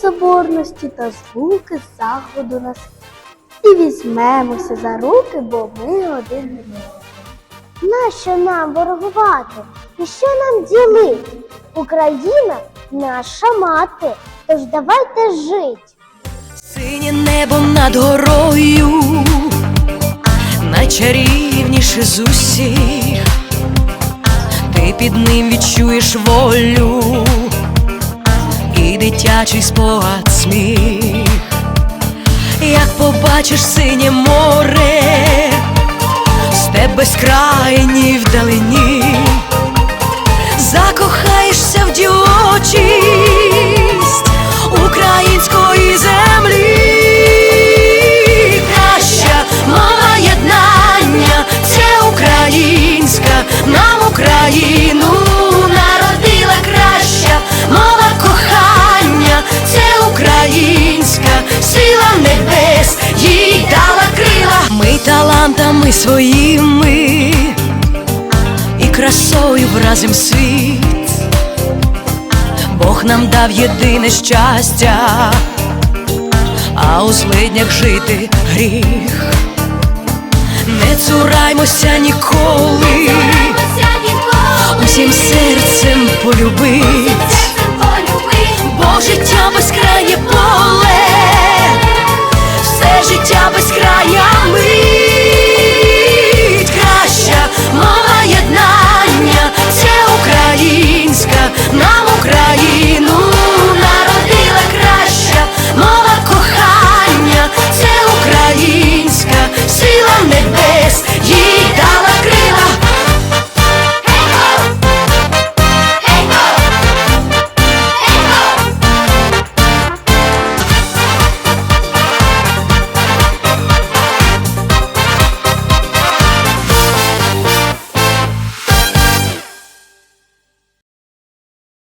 соборності та звуки заходу на схід. І візьмемося за руки, бо ми один. Нащо нам ворогувати? І що нам ділити? Україна наша мати, тож давайте жить. Синє небо над горою, найчарівніше з усіх, ти під ним відчуєш волю дитячий спогад сміх, як побачиш синє море, степ безкрайній вдалині, сила небес, їй дала крила. Ми талантами своїми і красою вразим світ. Бог нам дав єдине щастя, а у злиднях жити гріх. Не цураймося ніколи, усім серцем полюбить